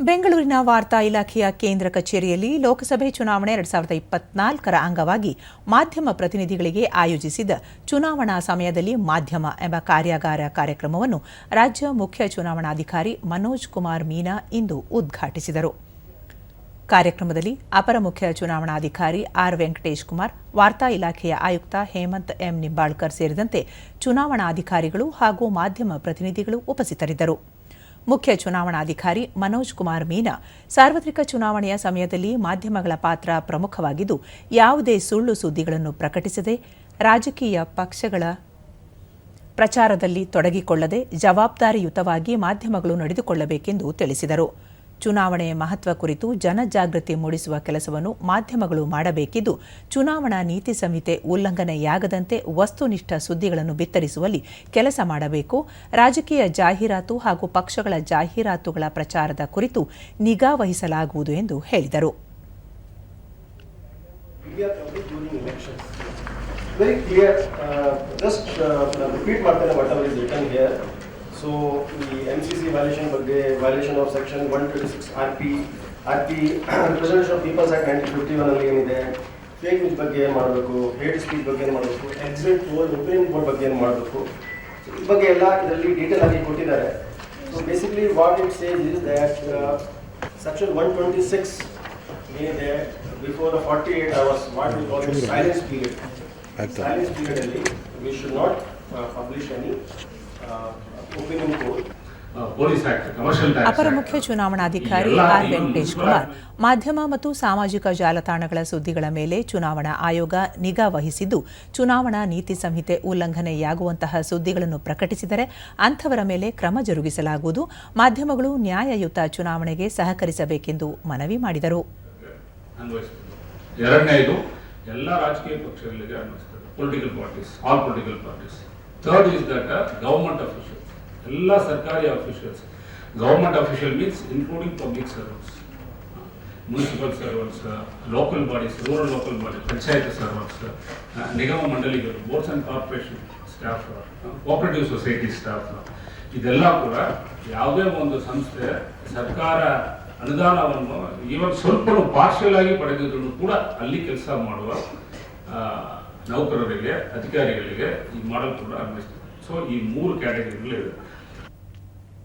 ಬೆಂಗಳೂರಿನ ವಾರ್ತಾ ಇಲಾಖೆಯ ಕೇಂದ್ರ ಕಚೇರಿಯಲ್ಲಿ ಲೋಕಸಭೆ ಚುನಾವಣೆ ಎರಡ್ ಸಾವಿರದ ಇಪ್ಪತ್ನಾಲ್ಕರ ಅಂಗವಾಗಿ ಮಾಧ್ಯಮ ಪ್ರತಿನಿಧಿಗಳಿಗೆ ಆಯೋಜಿಸಿದ ಚುನಾವಣಾ ಸಮಯದಲ್ಲಿ ಮಾಧ್ಯಮ ಎಂಬ ಕಾರ್ಯಾಗಾರ ಕಾರ್ಯಕ್ರಮವನ್ನು ರಾಜ್ಯ ಮುಖ್ಯ ಚುನಾವಣಾಧಿಕಾರಿ ಮನೋಜ್ ಕುಮಾರ್ ಮೀನಾ ಇಂದು ಉದ್ಘಾಟಿಸಿದರು. ಕಾರ್ಯಕ್ರಮದಲ್ಲಿ ಅಪರ ಮುಖ್ಯ ಚುನಾವಣಾಧಿಕಾರಿ ಆರ್ ವೆಂಕಟೇಶ್ ಕುಮಾರ್, ವಾರ್ತಾ ಇಲಾಖೆಯ ಆಯುಕ್ತ ಹೇಮಂತ್ ಎಂ ನಿಂಬಾಳ್ಕರ್ ಸೇರಿದಂತೆ ಚುನಾವಣಾಧಿಕಾರಿಗಳು ಹಾಗೂ ಮಾಧ್ಯಮ ಪ್ರತಿನಿಧಿಗಳು ಉಪಸ್ಥಿತರಿದ್ದರು. ಮುಖ್ಯ ಚುನಾವಣಾಧಿಕಾರಿ ಮನೋಜ್ ಕುಮಾರ್ ಮೀನಾ ಸಾರ್ವತ್ರಿಕ ಚುನಾವಣೆಯ ಸಮಯದಲ್ಲಿ ಮಾಧ್ಯಮಗಳ ಪಾತ್ರ ಪ್ರಮುಖವಾಗಿದ್ದು, ಯಾವುದೇ ಸುಳ್ಳು ಸುದ್ದಿಗಳನ್ನು ಪ್ರಕಟಿಸದೆ ರಾಜಕೀಯ ಪಕ್ಷಗಳ ಪ್ರಚಾರದಲ್ಲಿ ತೊಡಗಿಕೊಳ್ಳದೆ ಜವಾಬ್ದಾರಿಯುತವಾಗಿ ಮಾಧ್ಯಮಗಳು ನಡೆದುಕೊಳ್ಳಬೇಕೆಂದು ತಿಳಿಸಿದರು. ಚುನಾವಣೆಯ ಮಹತ್ವ ಕುರಿತು ಜನಜಾಗೃತಿ ಮೂಡಿಸುವ ಕೆಲಸವನ್ನು ಮಾಧ್ಯಮಗಳು ಮಾಡಬೇಕಿದ್ದು, ಚುನಾವಣಾ ನೀತಿ ಸಂಹಿತೆ ಉಲ್ಲಂಘನೆಯಾಗದಂತೆ ವಸ್ತುನಿಷ್ಠ ಸುದ್ದಿಗಳನ್ನು ಬಿತ್ತರಿಸುವಲ್ಲಿ ಕೆಲಸ ಮಾಡಬೇಕು. ರಾಜಕೀಯ ಜಾಹೀರಾತು ಹಾಗೂ ಪಕ್ಷಗಳ ಜಾಹೀರಾತುಗಳ ಪ್ರಚಾರದ ಕುರಿತು ನಿಗಾ ವಹಿಸಲಾಗುವುದು ಎಂದು ಹೇಳಿದರು. Media ಈ ಎಂ ಸಿ ಸಿ ವ್ಯಾಲ್ಯೂಷನ್ ಬಗ್ಗೆ violation of section one twenty six R P R P MCC of peoples act nineteen fifty 126 RP, RP representation of people's act 1951 ಅಲ್ಲಿ ಏನಿದೆ? ಫೇಕ್ ನ್ಯೂಸ್ ಬಗ್ಗೆ ಏನು ಮಾಡಬೇಕು? ಹೇಟ್ ಸ್ಪೀಚ್ ಬಗ್ಗೆ ಏನು ಮಾಡಬೇಕು? ಎಕ್ಸಿಟ್ ಪೋಲ್ ಒಪಿನಿಯನ್ ಪೋಲ್ ಬಗ್ಗೆ ಏನು ಮಾಡಬೇಕು? ಈ ಬಗ್ಗೆ ಎಲ್ಲ ಇದರಲ್ಲಿ ಡೀಟೇಲ್ ಆಗಿ ಕೊಟ್ಟಿದ್ದಾರೆ. So basically what it says is that section one twenty six ಏನಿದೆ? Before the forty eight hours what we call it silence period silence ಪೀರಿಯಡಲ್ಲಿ we should not publish any ಅಪರ ಮುಖ್ಯ ಚುನಾವಣಾಧಿಕಾರಿ ಆರ್ ವೆಂಕಟೇಶ್ ಕುಮಾರ್ ಮಾಧ್ಯಮ ಮತ್ತು ಸಾಮಾಜಿಕ ಜಾಲತಾಣಗಳ ಸುದ್ದಿಗಳ ಮೇಲೆ ಚುನಾವಣಾ ಆಯೋಗ ನಿಗಾ ವಹಿಸಿದ್ದು ಚುನಾವಣಾ ನೀತಿ ಸಂಹಿತೆ ಉಲ್ಲಂಘನೆಯಾಗುವಂತಹ ಸುದ್ದಿಗಳನ್ನು ಪ್ರಕಟಿಸಿದರೆ ಅಂಥವರ ಮೇಲೆ ಕ್ರಮ ಜರುಗಿಸಲಾಗುವುದು. ಮಾಧ್ಯಮಗಳು ನ್ಯಾಯಯುತ ಚುನಾವಣೆಗೆ ಸಹಕರಿಸಬೇಕೆಂದು ಮನವಿ ಮಾಡಿದರು. ಎರಡನೇದು ಎಲ್ಲ ರಾಜಕೀಯ ಪಕ್ಷಗಳಿಗೆ political parties all political parties third is that government officials ಎಲ್ಲ ಸರ್ಕಾರಿ officials government official means including public servants municipal servants local bodies rural local body panchayat servants ನಿಗಮ ಮಂಡಳಿಗಳು boards and corporation staff cooperative society staff ಇದೆಲ್ಲ ಕೂಡ ಯಾವುದೇ ಒಂದು ಸಂಸ್ಥೆ ಸರ್ಕಾರ ಅನುದಾನವನ್ನು ಇವನ್ ಸ್ವಲ್ಪ ಪಾರ್ಷಿಯಲ್ ಆಗಿ ಪಡೆದಿದ್ರು ಕೂಡ ಅಲ್ಲಿ ಕೆಲಸ ಮಾಡುವ ನೌಕರರಿಗೆ ಅಧಿಕಾರಿಗಳಿಗೆ ಈ ಮಾಡಲ್ ಕೂಡ ಅನ್ವಯಿಸ್ತದೆ ಸೊ ಈ ಮೂರು ಕ್ಯಾಟಗರಿಗಳು ಇದೆ